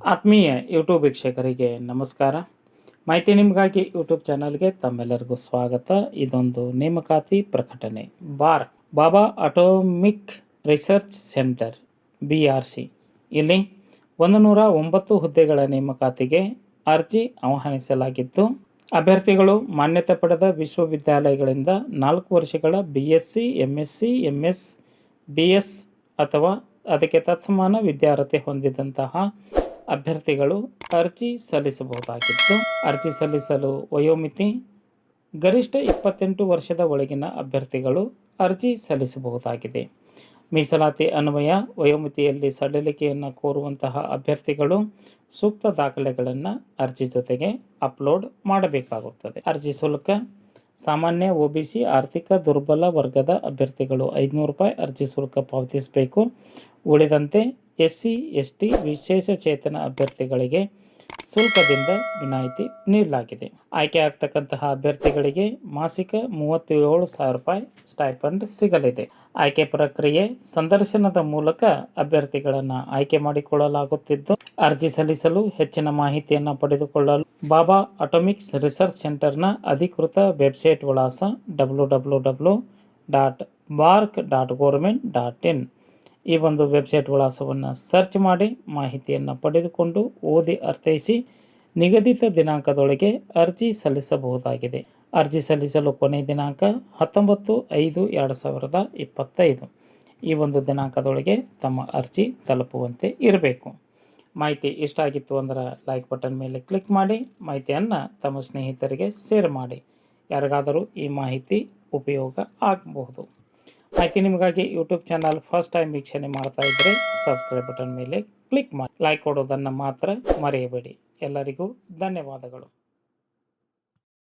ಆತ್ಮೀಯ ಯೂಟ್ಯೂಬ್ ವೀಕ್ಷಕರಿಗೆ ನಮಸ್ಕಾರ. ಮಾಹಿತಿ ನಿಮಗಾಗಿ ಯೂಟ್ಯೂಬ್ ಚಾನಲ್ಗೆ ತಮ್ಮೆಲ್ಲರಿಗೂ ಸ್ವಾಗತ. ಇದೊಂದು ನೇಮಕಾತಿ ಪ್ರಕಟಣೆ. Bar, Bhabha atomic research centre B R C ಇಲ್ಲಿ ಒಂದು ನೂರ ಒಂಬತ್ತು ಹುದ್ದೆಗಳ ನೇಮಕಾತಿಗೆ ಅರ್ಜಿ ಆಹ್ವಾನಿಸಲಾಗಿದ್ದು ಅಭ್ಯರ್ಥಿಗಳು ಮಾನ್ಯತೆ ಪಡೆದ ವಿಶ್ವವಿದ್ಯಾಲಯಗಳಿಂದ ನಾಲ್ಕು ವರ್ಷಗಳ B S C M S C M S B S ಅಥವಾ ಅದಕ್ಕೆ ತತ್ಸಮಾನ ವಿದ್ಯಾರ್ಹತೆ ಹೊಂದಿದಂತಹ ಅಭ್ಯರ್ಥಿಗಳು ಅರ್ಜಿ ಸಲ್ಲಿಸಬಹುದಾಗಿತ್ತು ಅರ್ಜಿ ಸಲ್ಲಿಸಲು ವಯೋಮಿತಿ, ಗರಿಷ್ಠ ಇಪ್ಪತ್ತೆಂಟು ವರ್ಷದ ಒಳಗಿನ ಅಭ್ಯರ್ಥಿಗಳು ಅರ್ಜಿ ಸಲ್ಲಿಸಬಹುದಾಗಿದೆ. ಮೀಸಲಾತಿ ಅನ್ವಯ, ವಯೋಮಿತಿಯಲ್ಲಿ ಸಡಿಲಿಕೆಯನ್ನು ಕೋರುವಂತಹ ಅಭ್ಯರ್ಥಿಗಳು ಸೂಕ್ತ ದಾಖಲೆಗಳನ್ನು ಅರ್ಜಿ ಜೊತೆಗೆ ಅಪ್ಲೋಡ್ ಮಾಡಬೇಕಾಗುತ್ತದೆ. ಅರ್ಜಿ ಶುಲ್ಕ, ಸಾಮಾನ್ಯ ಒಬಿಸಿ ಆರ್ಥಿಕ ದುರ್ಬಲ ವರ್ಗದ ಅಭ್ಯರ್ಥಿಗಳು ಐದುನೂರು ರೂಪಾಯಿ ಅರ್ಜಿ ಶುಲ್ಕ ಪಾವತಿಸಬೇಕು. ಉಳಿದಂತೆ ಎಸ್ ಸಿ ಎಸ್ ಟಿ ವಿಶೇಷ ಚೇತನ ಅಭ್ಯರ್ಥಿಗಳಿಗೆ ಶುಲ್ಕದಿಂದ ವಿನಾಯಿತಿ ನೀಡಲಾಗಿದೆ. ಆಯ್ಕೆ ಆಗ್ತಕ್ಕಂತಹ ಅಭ್ಯರ್ಥಿಗಳಿಗೆ ಮಾಸಿಕ ಮೂವತ್ತೇಳು ಸಾವಿರ ರೂಪಾಯಿ ಸ್ಟೈಪಂಡ್ ಸಿಗಲಿದೆ. ಆಯ್ಕೆ ಪ್ರಕ್ರಿಯೆ ಸಂದರ್ಶನದ ಮೂಲಕ ಅಭ್ಯರ್ಥಿಗಳನ್ನು ಆಯ್ಕೆ ಮಾಡಿಕೊಳ್ಳಲಾಗುತ್ತಿದ್ದು, ಅರ್ಜಿ ಸಲ್ಲಿಸಲು ಹೆಚ್ಚಿನ ಮಾಹಿತಿಯನ್ನು ಪಡೆದುಕೊಳ್ಳಲು ಬಾಬಾ ಅಟೋಮಿಕ್ಸ್ ರಿಸರ್ಚ್ ಸೆಂಟರ್ನ ಅಧಿಕೃತ ವೆಬ್ಸೈಟ್ ವಿಳಾಸ W W W dot barc dot government dot in. ಈ ಒಂದು ವೆಬ್ಸೈಟ್ ವಿಳಾಸವನ್ನು ಸರ್ಚ್ ಮಾಡಿ ಮಾಹಿತಿಯನ್ನು ಪಡೆದುಕೊಂಡು ಓದಿ ಅರ್ಥೈಸಿ ನಿಗದಿತ ದಿನಾಂಕದೊಳಗೆ ಅರ್ಜಿ ಸಲ್ಲಿಸಬಹುದಾಗಿದೆ. ಅರ್ಜಿ ಸಲ್ಲಿಸಲು ಕೊನೆಯ ದಿನಾಂಕ ಹತ್ತೊಂಬತ್ತು ಐದು ಎರಡು ಸಾವಿರದ ಇಪ್ಪತ್ತೈದು. ಈ ಒಂದು ದಿನಾಂಕದೊಳಗೆ ತಮ್ಮ ಅರ್ಜಿ ತಲುಪುವಂತೆ ಇರಬೇಕು. ಮಾಹಿತಿ ಇಷ್ಟ ಆಗಿತ್ತು ಅಂದ್ರೆ ಲೈಕ್ ಬಟನ್ ಮೇಲೆ ಕ್ಲಿಕ್ ಮಾಡಿ, ಮಾಹಿತಿಯನ್ನು ತಮ್ಮ ಸ್ನೇಹಿತರಿಗೆ ಶೇರ್ ಮಾಡಿ. ಯಾರಿಗಾದರೂ ಈ ಮಾಹಿತಿ ಉಪಯೋಗ ಆಗಬಹುದು. ಮಾಹಿತಿ ನಿಮಗಾಗಿ ಯೂಟ್ಯೂಬ್ ಚಾನಲ್ ಫಸ್ಟ್ ಟೈಮ್ ವೀಕ್ಷಣೆ ಮಾಡ್ತಾ ಇದ್ದರೆ ಸಬ್ಸ್ಕ್ರೈಬ್ ಬಟನ್ ಮೇಲೆ ಕ್ಲಿಕ್ ಮಾಡಿ. ಲೈಕ್ ಕೊಡೋದನ್ನು ಮಾತ್ರ ಮರೆಯಬೇಡಿ. ಎಲ್ಲರಿಗೂ ಧನ್ಯವಾದಗಳು.